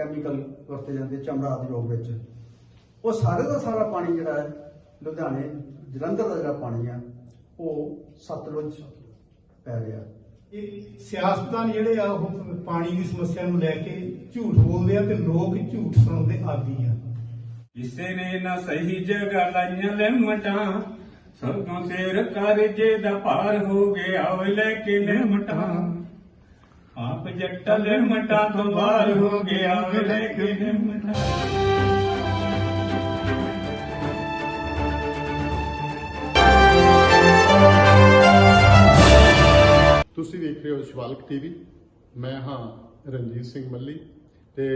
Chemical ਵਰਤੇ ਜਾਂਦੇ ਚਮੜਾ ਆਦਿ ਰੋਗ ਵਿੱਚ। ਉਹ ਸਾਰੇ ਦਾ ਸਾਰਾ ਪਾਣੀ ਜਿਹੜਾ ਹੈ ਲੁਧਿਆਣੇ ਜਲੰਧਰ ਦਾ ਜਿਹੜਾ ਪਾਣੀ ਆ ਉਹ ਸਤਲੁਜ ਪੈ ਰਿਹਾ। ਇਹ ਸਿਆਸਤਦਾਨ ਜਿਹੜੇ ਆ ਉਹ ਪਾਣੀ ਦੀ ਸਮੱਸਿਆ ਨੂੰ ਲੈ ਕੇ ਝੂਠ ਬੋਲਦੇ ਆ ਤੇ ਲੋਕ ਝੂਠ ਸੁਣਨ ਦੇ ਆਦੀ ਆ। ਕਿਸੇ ਨੇ ਨਾ ਸਹੀ ਜਗ੍ਹਾ ਲਾਈਆਂ ਲਿਮਟਾਂ ਸਭੋਂ ਸਿਰ ਕਰਜੇ ਦਾ ਭਾਰ ਹੋ ਗਿਆ ਲੈ ਕੇ ਲਿਮਟਾਂ। ਆਪ ਜੱਟ ਲਿਮਟਾਂ ਤੋਂ ਬਾਹਰ ਹੋ ਗਿਆ ਓ ਲੈ ਕੇ ਤੁਸੀਂ ਵੇਖ ਰਹੇ ਹੋ ਸ਼ਿਵਾਲਕ ਟੀਵੀ। ਮੈਂ ਹਾਂ ਰਣਜੀਤ ਸਿੰਘ ਮੱਲੀ ਤੇ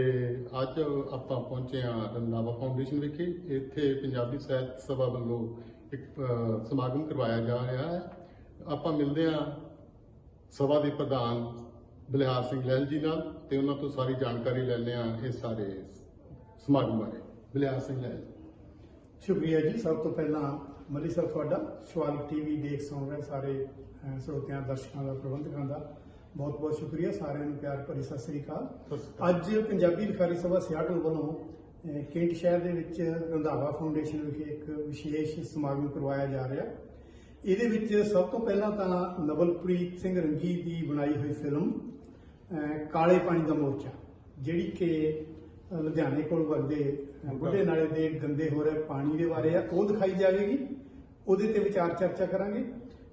ਅੱਜ ਆਪਾਂ ਪਹੁੰਚੇ ਹਾਂ ਰੰਦਾਵਾ ਫਾਊਂਡੇਸ਼ਨ ਵਿਖੇ। ਇੱਥੇ ਪੰਜਾਬੀ ਸਾਹਿਤ ਸਭਾ ਵੱਲੋਂ ਇੱਕ ਸਮਾਗਮ ਕਰਵਾਇਆ ਜਾ ਰਿਹਾ ਹੈ। ਆਪਾਂ ਮਿਲਦੇ ਹਾਂ ਸਭਾ ਦੇ ਪ੍ਰਧਾਨ ਬਲਿਹਾਰ ਸਿੰਘ ਲਹਿਲ ਜੀ ਨਾਲ ਤੇ ਉਹਨਾਂ ਤੋਂ ਸਾਰੀ ਜਾਣਕਾਰੀ ਲੈਂਦੇ ਹਾਂ ਇਸ ਸਾਰੇ ਸਮਾਗਮ ਬਾਰੇ। ਬਲਿਹਾਰ ਸਿੰਘ ਲਹਿਲ ਸ਼ੁਕਰੀਆ ਜੀ। ਸਭ ਤੋਂ ਪਹਿਲਾਂ ਮਲੀ ਸਾਹਿਬ ਤੁਹਾਡਾ ਸਵਾਲ ਟੀਵੀ ਦੇਖ ਰਹੇ ਸਾਰੇ ਸਰੋਤਿਆਂ ਦਰਸ਼ਕਾਂ ਦਾ ਪ੍ਰਬੰਧਕਾਂ ਦਾ ਬਹੁਤ ਬਹੁਤ ਸ਼ੁਕਰੀਆ। ਸਾਰਿਆਂ ਨੂੰ ਪਿਆਰ ਭਰੀ ਸਤਿ ਸ੍ਰੀ ਅਕਾਲ। ਸ੍ਰੀ। ਅੱਜ ਪੰਜਾਬੀ ਲਿਖਾਰੀ ਸਭਾ ਸਿਆਟਲ ਵੱਲੋਂ ਕੈਂਟ ਸ਼ਹਿਰ ਦੇ ਵਿੱਚ ਰੰਧਾਵਾ ਫਾਊਂਡੇਸ਼ਨ ਵਿਖੇ ਇੱਕ ਵਿਸ਼ੇਸ਼ ਸਮਾਗਮ ਕਰਵਾਇਆ ਜਾ ਰਿਹਾ। ਇਹਦੇ ਵਿੱਚ ਸਭ ਤੋਂ ਪਹਿਲਾਂ ਤਾਂ ਨਵਲਪ੍ਰੀਤ ਸਿੰਘ ਰੰਗੀ ਦੀ ਬਣਾਈ ਹੋਈ ਫਿਲਮ ਕਾਲੇ ਪਾਣੀ ਦਾ ਮੋਰਚਾ ਜਿਹੜੀ ਕਿ ਲੁਧਿਆਣੇ ਕੋਲ ਵਗਦੇ ਬੁੱਢੇ ਨਾਲੇ ਦੇ ਗੰਦੇ ਹੋ ਰਹੇ ਪਾਣੀ ਦੇ ਬਾਰੇ ਆ ਉਹ ਦਿਖਾਈ ਜਾਵੇਗੀ। ਉਹਦੇ ਤੇ ਵਿਚਾਰ ਚਰਚਾ ਕਰਾਂਗੇ।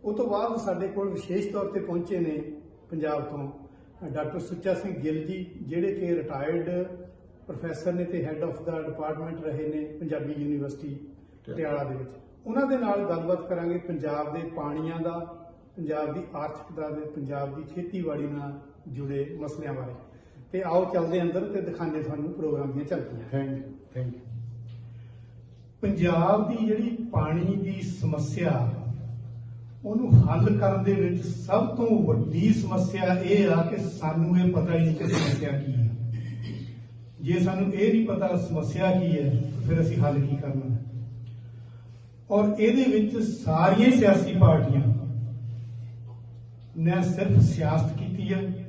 ਉਹ ਤੋਂ ਬਾਅਦ ਸਾਡੇ ਕੋਲ ਵਿਸ਼ੇਸ਼ ਤੌਰ ਤੇ ਪਹੁੰਚੇ ਨੇ ਪੰਜਾਬ ਤੋਂ ਡਾਕਟਰ ਸੁੱਚਾ ਸਿੰਘ ਗਿੱਲ ਜੀ ਜਿਹੜੇ ਕਿ ਰਿਟਾਇਰਡ ਪ੍ਰੋਫੈਸਰ ਨੇ ਤੇ ਹੈੱਡ ਆਫ ਦਾ ਡਿਪਾਰਟਮੈਂਟ ਰਹੇ ਨੇ ਪੰਜਾਬੀ ਯੂਨੀਵਰਸਿਟੀ ਪਟਿਆਲਾ ਦੇ ਵਿੱਚ। ਉਹਨਾਂ ਦੇ ਨਾਲ ਗੱਲਬਾਤ ਕਰਾਂਗੇ ਪੰਜਾਬ ਦੇ ਪਾਣੀਆਂ ਦਾ ਪੰਜਾਬ ਦੀ ਆਰਥਿਕਤਾ ਦੇ ਪੰਜਾਬ ਦੀ ਖੇਤੀਬਾੜੀ ਨਾਲ ਜੁੜੇ ਮਸਲਿਆਂ ਬਾਰੇ। ਤੇ ਆਓ ਚੱਲਦੇ ਅੰਦਰ ਤੇ ਦਿਖਾਉਂਦੇ ਤੁਹਾਨੂੰ ਪ੍ਰੋਗਰਾਮ ਦੀਆਂ ਝਲਕੀਆਂ। Thank you thank you Punjab ਦੀ ਜਿਹੜੀ ਪਾਣੀ ਦੀ ਸਮੱਸਿਆ ਉਹਨੂੰ ਹੱਲ ਕਰਨ ਦੇ ਵਿੱਚ ਸਭ ਤੋਂ ਵੱਡੀ ਸਮੱਸਿਆ ਇਹ ਆ ਕਿ ਸਾਨੂੰ ਇਹ ਪਤਾ ਹੀ ਨਹੀਂ ਕਿ ਸਮੱਸਿਆ ਕੀ ਹੈ। ਜੇ ਸਾਨੂੰ ਇਹ ਨਹੀਂ ਪਤਾ ਸਮੱਸਿਆ ਕੀ ਹੈ ਫਿਰ ਅਸੀਂ ਹੱਲ ਕੀ ਕਰਨਾ ਹੈ? ਔਰ ਇਹਦੇ ਵਿੱਚ ਸਾਰੀਆਂ ਸਿਆਸੀ ਪਾਰਟੀਆਂ ਨੇ ਸਿਰਫ ਸਿਆਸਤ ਕੀਤੀ ਹੈ।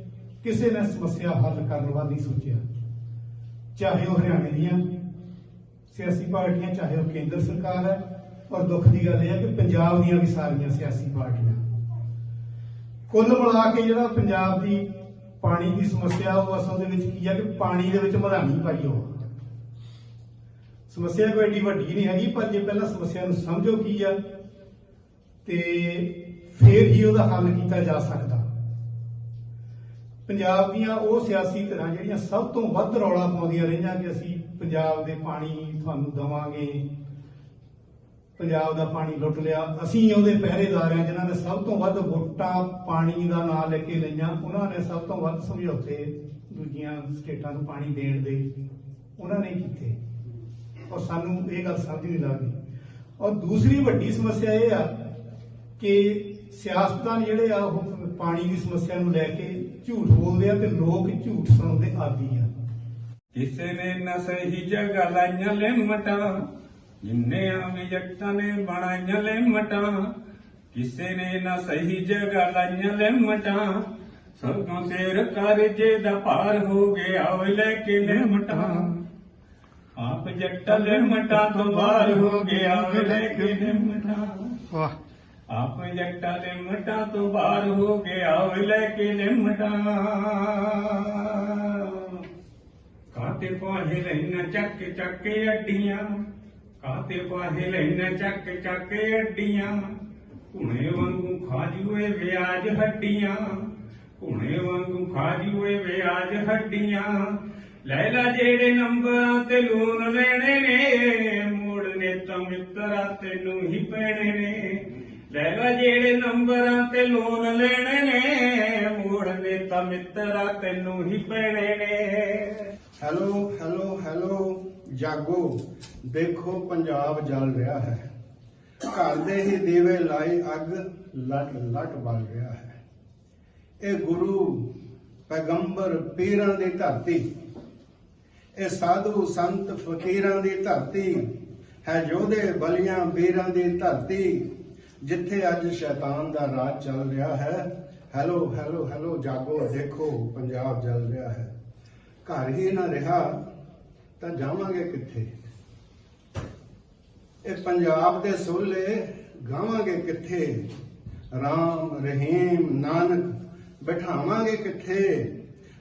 ਕਿਸੇ ਨੇ ਸਮੱਸਿਆ ਹੱਲ ਕਰਨ ਵੱਲ ਨਹੀਂ ਸੋਚਿਆ। ਚਾਹੇ ਉਹ ਹਰਿਆਣੇ ਦੀਆਂ, ਸਿਆਸੀ ਪਾਰਟੀਆਂ, ਚਾਹੇ ਉਹ ਕੇਂਦਰ ਸਰਕਾਰ ਹੈ ਔਰ ਦੁੱਖ ਦੀ ਗੱਲ ਇਹ ਹੈ ਕਿ ਪੰਜਾਬ ਦੀਆਂ ਵੀ ਸਾਰੀਆਂ ਸਿਆਸੀ ਪਾਰਟੀਆਂ। ਕੁੱਲ ਮਿਲਾ ਕੇ ਜਿਹੜਾ ਪੰਜਾਬ ਦੀ ਪਾਣੀ ਦੀ ਸਮੱਸਿਆ, ਉਹ ਅਸਲ ਦੇ ਵਿੱਚ ਕੀ ਹੈ ਕਿ ਪਾਣੀ ਦੇ ਵਿੱਚ ਮਧਾਨੀ ਪਾਈ ਹੋ। ਸਮੱਸਿਆ ਕੋਈ ਏਡੀ ਵੱਡੀ ਨਹੀਂ ਹੈਗੀ, ਪਰ ਜੇ ਪਹਿਲਾਂ ਸਮੱਸਿਆ ਨੂੰ ਸਮਝੋ ਕੀ ਆ ਤੇ ਫਿਰ ਹੀ ਉਹਦਾ ਹੱਲ ਕੀਤਾ ਜਾ ਸਕਦਾ ਪੰਜਾਬ ਦੀਆਂ ਉਹ ਸਿਆਸੀ ਧਿਰਾਂ ਜਿਹੜੀਆਂ ਸਭ ਤੋਂ ਵੱਧ ਰੌਲਾ ਪਾਉਂਦੀਆਂ ਰਹੀਆਂ ਕਿ ਅਸੀਂ ਪੰਜਾਬ ਦੇ ਪਾਣੀ ਤੁਹਾਨੂੰ ਦਵਾਂਗੇ। ਪੰਜਾਬ ਦਾ ਪਾਣੀ ਲੁੱਟ ਲਿਆ। ਅਸੀਂ ਉਹਦੇ ਪਹਿਰੇਦਾਰ ਹਾਂ ਜਿਨ੍ਹਾਂ ਨੇ ਸਭ ਤੋਂ ਵੱਧ ਵੋਟਾਂ ਪਾਣੀ ਦਾ ਨਾਂ ਲੈ ਕੇ ਲਈਆਂ। ਉਹਨਾਂ ਨੇ ਸਭ ਤੋਂ ਵੱਧ ਸਮਝੌਤੇ ਦੂਜੀਆਂ ਸਟੇਟਾਂ ਨੂੰ ਪਾਣੀ ਦੇਣ ਦੇ। ਉਹਨਾਂ ਨੇ ਕੀਤੇ। ਔਰ ਸਾਨੂੰ ਇਹ ਗੱਲ ਸਮਝ ਨਹੀਂ ਲੱਗਦੀ। ਔਰ ਦੂਸਰੀ ਵੱਡੀ ਸਮੱਸਿਆ ਇਹ ਆ ਕਿ ਸਿਆਸਤਦਾਨ ਜਿਹੜੇ ਆ ਉਹ ਪਾਣੀ ਦੀ ਸਮੱਸਿਆ ਨੂੰ ਲੈ ਕੇ ਝੂਠ ਬੋਲਦੇ ਆ ਤੇ ਲੋਕ ਝੂਠ ਸੁਣਨ ਦੇ ਆਦੀ ਆ। ਕਿਸੇ ਨੇ ਨਾ ਸਹੀ ਜਗ੍ਹਾ ਲਾਈਆਂ ਲਿਮਟਾਂ ਜਿੰਨੇ ਆਵੇਂ ਜੱਟਾਂ ਨੇ ਬਣਾਈਆਂ ਲਿਮਟਾਂ ਕਿਸੇ ਨੇ ਨਾ ਸਹੀ ਜਗ੍ਹਾ ਲਾਈਆਂ ਲਿਮਟਾਂ ਸਭੋਂ ਸਿਰ ਕਰਜੇ ਦਾ ਭਾਰ ਹੋ ਗਿਆ ਓ ਲੈ ਕੇ ਲਿਮਟਾਂ। ਆਪ ਜੱਟ ਲਿਮਟਾਂ ਤੋਂ ਬਾਹਰ ਹੋ ਗਿਆ ਓ ਲੈ ਕੇ ਲਿਮਟਾਂ। ਵਾਹ। ਆਪ ਜੱਟ ਲਿਮਟਾਂ ਤੋਂ ਬਾਹਰ ਹੋ ਗਿਆ ਓ ਲੈ ਕੇ ਲਿਮਟਾਂ ਕਾਤੇ ਪਾਹੇ ਲੈਣਾ ਚੱਕ ਚੱਕ ਅੱਡੀਆਂ, ਕਾਤੇ ਪਾਹੇ ਲੈਣਾ ਚੱਕ ਚੱਕ ਅੱਡੀਆਂ। ਕੁਣੇ ਵਾਂਗੂ ਖਾਜੂਏ ਵਿਆਜ ਹੱਡੀਆਂ ਕੁਣੇ ਵਾਂਗੂ ਖਾਜੂਏ ਵਿਆਜ ਹੱਡੀਆਂ। ਲੈ ਲੈ ਜਿਹੜੇ ਨੰਬਰਾਂ ਤੇ ਲੋਨ ਲੈਣੇ ਨੇ ਮੋੜਨੇ ਤਾਂ ਮਿੱਤਰਾ ਤੈਨੂੰ ਹੀ ਪੈਣੇ ਨੇ। ਲੈ ਜਿਹੜੇ ਨੰਬਰਾਂ ਤੇ ਲੋਨ ਲੈਣੇ ਨੇ ਮੋੜਨੇ ਤਾਂ ਮਿੱਤਰਾ ਤੈਨੂੰ ਹੀ ਪੈਣੇ ਨੇ। ਹੈਲੋ ਹੈਲੋ ਹੈਲੋ ਜਾਗੋ, ਦੇਖੋ ਪੰਜਾਬ ਜਲ ਰਿਹਾ ਹੈ। ਘਰ ਦੇ ਹੀ ਦੀਵੇ ਲਾਈ ਅੱਗ ਲਟ ਲਟ ਬਲ ਰਿਹਾ ਹੈ। ਇਹ ਗੁਰੂ ਪੈਗੰਬਰ ਪੀਰਾਂ ਦੀ ਧਰਤੀ, ਇਹ ਸਾਧੂ ਸੰਤ ਫਕੀਰਾਂ ਦੀ ਧਰਤੀ, ਹੈ ਯੋਧੇ ਬਲੀਆਂ ਵੀਰਾਂ ਦੀ ਧਰਤੀ। ਜਿੱਥੇ ਅੱਜ ਸ਼ੈਤਾਨ ਦਾ ਰਾਜ ਚੱਲ ਰਿਹਾ ਹੈ ਹੈਲੋ ਹੈਲੋ ਹੈਲੋ ਜਾਗੋ ਦੇਖੋ ਪੰਜਾਬ ਜਲ ਰਿਹਾ ਹੈ। ਘਰ ਹੀ ਨਾ ਰਿਹਾ ਤਾਂ ਜਾਵਾਂਗੇ ਕਿੱਥੇ? ਇਹ ਪੰਜਾਬ ਦੇ ਸੋਲੇ ਗਾਵਾਂਗੇ ਕਿੱਥੇ? RAM ਰਹੀਮ ਨਾਨਕ ਬਿਠਾਵਾਂਗੇ ਕਿੱਥੇ?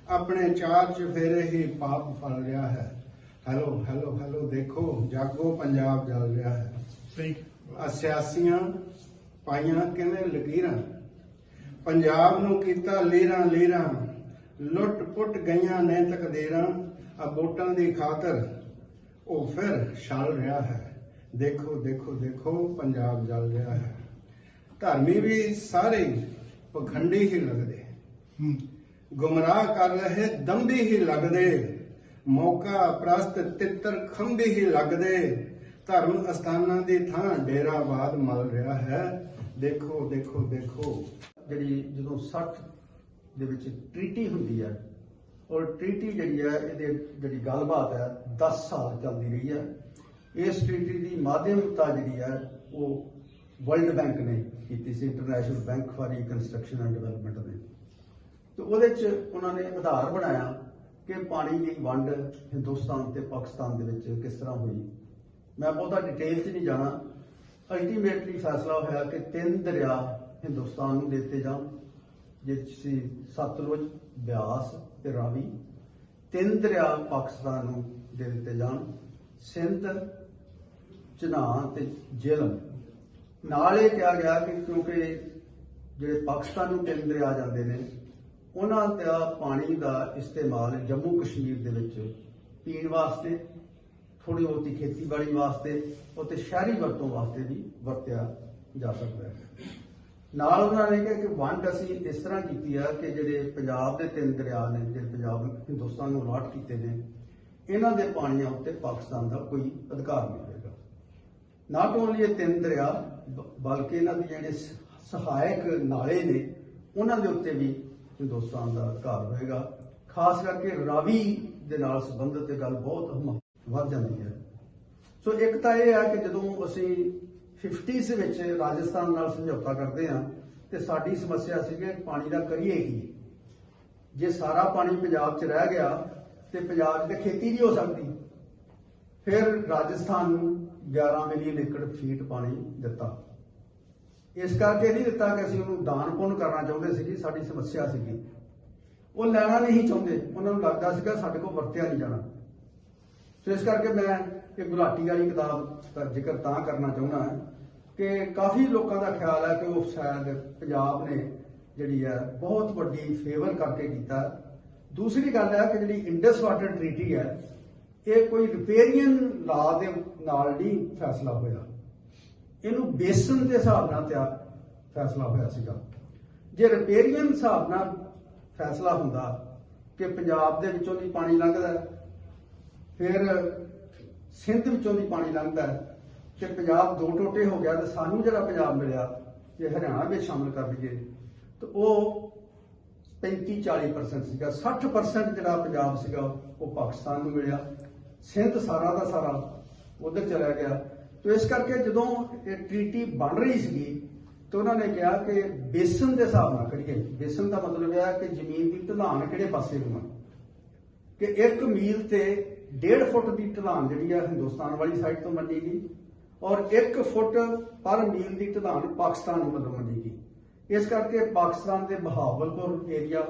ਆਪਣੇ ਚਾਰ ਚਫੇਰੇ ਹੀ ਪਾਪ ਫਲ ਰਿਹਾ ਹੈ। ਹੈਲੋ ਹੈਲੋ ਹੈਲੋ ਦੇਖੋ ਜਾਗੋ ਪੰਜਾਬ ਜਲ ਰਿਹਾ ਹੈ। ਸਹੀ। ਆ ਸਿਆਸੀਆਂ ਪਾਈਆਂ ਕਿਵੇਂ ਲਕੀਰਾਂ। ਪੰਜਾਬ ਨੂੰ ਕੀਤਾ ਲੀਰਾਂ ਲੀਰਾਂ। ਲੁੱਟ ਪੁੱਟ ਗਈਆਂ ਨੇ ਤਕਦੀਰਾਂ। ਆ ਵੋਟਾਂ ਦੀ ਖਾਤਰ ਉਹ ਫਿਰ ਛਲ ਰਿਹਾ ਹੈ। ਦੇਖੋ ਦੇਖੋ ਦੇਖੋ ਪੰਜਾਬ ਜਲ ਰਿਹਾ ਹੈ। ਧਰਮੀ ਵੀ ਸਾਰੇ ਪਖੰਡੀ ਹੀ ਲੱਗਦੇ। ਗੁੰਮਰਾਹ ਕਰ ਰਹੇ ਦੰਭੀ ਹੀ ਲੱਗਦੇ। ਮੌਕਾ ਪ੍ਰਸਤ ਤਿੱਤਰ ਖੰਭੀ ਹੀ ਲੱਗਦੇ। ਧਰਮ ਅਸਥਾਨਾਂ ਦੀ ਥਾਂ ਡੇਰਾਬਾਦ ਮਲ ਰਿਹਾ ਹੈ। ਦੇਖੋ ਦੇਖੋ ਦੇਖੋ। ਜਿਹੜੀ ਜਦੋਂ 60 ਦੇ ਵਿੱਚ ਟ੍ਰੀਟੀ ਹੁੰਦੀ ਹੈ ਔਰ ਟ੍ਰੀਟੀ ਜਿਹੜੀ ਹੈ ਇਹਦੇ ਜਿਹੜੀ ਗੱਲਬਾਤ ਹੈ 10 ਸਾਲ ਚੱਲਦੀ ਰਹੀ ਹੈ ਇਸ ਟ੍ਰੀਟੀ ਦੀ ਮਾਧਿਅਮਤਾ ਜਿਹੜੀ ਹੈ ਉਹ ਵਰਲਡ ਬੈਂਕ ਨੇ ਕੀਤੀ ਸੀ, International Bank for Reconstruction and Development ਨੇ। ਤੇ ਉਹਦੇ 'ਚ ਉਹਨਾਂ ਨੇ ਆਧਾਰ ਬਣਾਇਆ ਕਿ ਪਾਣੀ ਦੀ ਵੰਡ ਹਿੰਦੁਸਤਾਨ ਤੇ ਪਾਕਿਸਤਾਨ ਦੇ ਵਿੱਚ ਕਿਸ ਤਰ੍ਹਾਂ ਹੋਈ। ਮੈਂ ਬਹੁਤਾ ਡਿਟੇਲ 'ਚ ਨਹੀਂ ਜਾਣਾ। ਅਲਟੀਮੇਟਲੀ ਫੈਸਲਾ ਹੋਇਆ ਕਿ ਤਿੰਨ ਦਰਿਆ ਹਿੰਦੁਸਤਾਨ ਨੂੰ ਦਿੱਤੇ ਜਾਣ, ਜਿਸ ਸੀ ਸਤਲੁਜ, ਬਿਆਸ ਤੇ ਰਾਵੀ। ਤਿੰਨ ਦਰਿਆ ਪਾਕਿਸਤਾਨ ਨੂੰ ਦੇ ਦਿੱਤੇ ਜਾਣ, ਸਿੰਧ, ਚਨਾਹ ਤੇ ਜੇਲਮ। ਨਾਲ ਇਹ ਕਿਹਾ ਗਿਆ ਕਿ ਕਿਉਂਕਿ ਜਿਹੜੇ ਪਾਕਿਸਤਾਨ ਨੂੰ ਤਿੰਨ ਦਰਿਆ ਜਾਂਦੇ ਨੇ, ਉਹਨਾਂ ਦਾ ਪਾਣੀ ਦਾ ਇਸਤੇਮਾਲ ਜੰਮੂ ਕਸ਼ਮੀਰ ਦੇ ਵਿੱਚ ਪੀਣ ਵਾਸਤੇ ਥੋੜੀ ਬਹੁਤੀ ਖੇਤੀਬਾੜੀ ਵਾਸਤੇ ਅਤੇ ਸ਼ਹਿਰੀ ਵਰਤੋਂ ਵਾਸਤੇ ਵੀ ਵਰਤਿਆ ਜਾ ਸਕਦਾ ਹੈ। ਨਾਲ ਉਹਨਾਂ ਨੇ ਕਿਹਾ ਕਿ ਵੰਡ ਅਸੀਂ ਇਸ ਤਰ੍ਹਾਂ ਕੀਤੀ ਆ ਕਿ ਜਿਹੜੇ ਪੰਜਾਬ ਦੇ ਤਿੰਨ ਦਰਿਆ ਨੇ, ਜਿਹੜੇ ਪੰਜਾਬ ਹਿੰਦੁਸਤਾਨ ਨੂੰ ਅਲਾਟ ਕੀਤੇ ਨੇ, ਇਹਨਾਂ ਦੇ ਪਾਣੀਆਂ ਉੱਤੇ ਪਾਕਿਸਤਾਨ ਦਾ ਕੋਈ ਅਧਿਕਾਰ ਨਹੀਂ ਹੋਵੇਗਾ ਨਾਟ ਓਨਲੀ ਇਹ ਤਿੰਨ ਦਰਿਆ, ਬ- ਬਲਕਿ ਇਹਨਾਂ ਦੇ ਜਿਹੜੇ ਸਹਾਇਕ ਨਾਲੇ ਨੇ, ਉਹਨਾਂ ਦੇ ਉੱਤੇ ਵੀ ਹਿੰਦੁਸਤਾਨ ਦਾ ਅਧਿਕਾਰ ਹੋਵੇਗਾ ਖਾਸ ਕਰਕੇ ਰਾਵੀ ਦੇ ਨਾਲ ਸੰਬੰਧਿਤ ਇਹ ਗੱਲ ਬਹੁਤ ਵੱਧ ਜਾਂਦੀ ਹੈ। ਸੋ ਇੱਕ ਤਾਂ ਇਹ ਹੈ ਕਿ ਜਦੋਂ ਅਸੀਂ 50s ਵਿੱਚ ਰਾਜਸਥਾਨ ਨਾਲ ਸਮਝੌਤਾ ਕਰਦੇ ਹਾਂ, ਤੇ ਸਾਡੀ ਸਮੱਸਿਆ ਸੀ ਕਿ ਪਾਣੀ ਦਾ ਕਰੀਏ ਕੀ? ਜੇ ਸਾਰਾ ਪਾਣੀ ਪੰਜਾਬ 'ਚ ਰਹਿ ਗਿਆ, ਤੇ ਪੰਜਾਬ 'ਚ ਤੇ ਖੇਤੀ ਨਹੀਂ ਹੋ ਸਕਦੀ। ਫਿਰ ਰਾਜਸਥਾਨ ਨੂੰ 11 ਮਿਲੀਅਨ ਏਕੜ ਫੀਟ ਪਾਣੀ ਦਿੱਤਾ। ਇਸ ਕਰਕੇ ਨਹੀਂ ਦਿੱਤਾ ਕਿ ਅਸੀਂ ਉਹਨੂੰ ਦਾਨ ਪੁੰਨ ਕਰਨਾ ਚਾਹੁੰਦੇ ਸੀ ਸਾਡੀ ਸਮੱਸਿਆ ਸੀਗੀ। ਉਹ ਲੈਣਾ ਨਹੀਂ ਚਾਹੁੰਦੇ। ਉਹਨਾਂ ਨੂੰ ਲੱਗਦਾ ਸੀਗਾ ਸਾਡੇ ਕੋਲ ਵਰਤਿਆ ਨਹੀਂ ਜਾਣਾ। ਸੋ ਇਸ ਕਰਕੇ ਮੈਂ ਇਹ ਗੁਲਾਟੀ ਵਾਲੀ ਕਿਤਾਬ ਦਾ ਜ਼ਿਕਰ ਤਾਂ ਕਰਨਾ ਚਾਹੁੰਦਾ ਹਾਂ ਕਿ ਕਾਫੀ ਲੋਕਾਂ ਦਾ ਖਿਆਲ ਹੈ ਕਿ ਉਹ ਸ਼ਾਇਦ ਪੰਜਾਬ ਨੇ ਜਿਹੜੀ ਹੈ ਬਹੁਤ ਵੱਡੀ ਫੇਵਰ ਕਰਕੇ ਕੀਤਾ। ਦੂਸਰੀ ਗੱਲ ਹੈ ਕਿ ਜਿਹੜੀ ਇੰਡਸ ਵਾਟਰ ਟ੍ਰੀਟੀ ਹੈ, ਇਹ ਕੋਈ ਰਿਪੇਰੀਅਨ ਲਾ ਦੇ ਨਾਲ ਨਹੀਂ ਫੈਸਲਾ ਹੋਇਆ। ਇਹਨੂੰ ਬੇਸਨ ਦੇ ਹਿਸਾਬ ਨਾਲ ਤਿਆਰ ਫੈਸਲਾ ਹੋਇਆ ਸੀਗਾ। ਜੇ ਰਿਪੇਰੀਅਨ ਹਿਸਾਬ ਨਾਲ ਫੈਸਲਾ ਹੁੰਦਾ ਕਿ ਪੰਜਾਬ ਦੇ ਵਿੱਚੋਂ ਦੀ ਪਾਣੀ ਲੰਘਦਾ ਫਿਰ ਸਿੰਧ ਵਿੱਚੋਂ ਦੀ ਪਾਣੀ ਲੰਘਦਾ ਕਿ ਪੰਜਾਬ ਦੋ ਟੋਟੇ ਹੋ ਗਿਆ ਤੇ ਸਾਨੂੰ ਜਿਹੜਾ ਪੰਜਾਬ ਮਿਲਿਆ, ਜੇ ਹਰਿਆਣਾ ਵਿੱਚ ਸ਼ਾਮਲ ਕਰ ਲਈਏ, ਤਾਂ ਉਹ 35 40% ਸੀਗਾ 60% ਜਿਹੜਾ ਪੰਜਾਬ ਸੀਗਾ, ਉਹ ਪਾਕਿਸਤਾਨ ਨੂੰ ਮਿਲਿਆ। ਸਿੰਧ ਸਾਰਾ ਦਾ ਸਾਰਾ ਉਧਰ ਚਲਾ ਗਿਆ। ਤੇ ਇਸ ਕਰਕੇ ਜਦੋਂ ਇਹ ਟ੍ਰੀਟੀ ਬਣ ਰਹੀ ਸੀਗੀ, ਤੇ ਉਹਨਾਂ ਨੇ ਕਿਹਾ ਕਿ ਬੇਸਨ ਦੇ ਹਿਸਾਬ ਨਾਲ ਕਰੀਏ। ਬੇਸਨ ਦਾ ਮਤਲਬ ਇਹ ਹੈ ਕਿ ਜ਼ਮੀਨ ਦੀ ਢਲਾਣ ਕਿਹੜੇ ਪਾਸੇ ਨੂੰ ਕਿ 1 ਮੀਲ ਤੇ 1.5 ਫੁੱਟ ਦੀ ਢਲਾਨ ਜਿਹੜੀ ਆ ਹਿੰਦੁਸਤਾਨ ਵਾਲੀ ਸਾਈਡ ਤੋਂ ਮੰਨੀ ਗਈ ਔਰ 1 ਫੁੱਟ ਪਰ ਮੀਲ ਦੀ ਢਲਾਨ ਪਾਕਿਸਤਾਨ ਵੱਲੋਂ ਮੰਨੀ ਗਈ। ਇਸ ਕਰਕੇ ਪਾਕਿਸਤਾਨ ਦੇ ਬਹਾਵਲਪੁਰ ਏਰੀਆ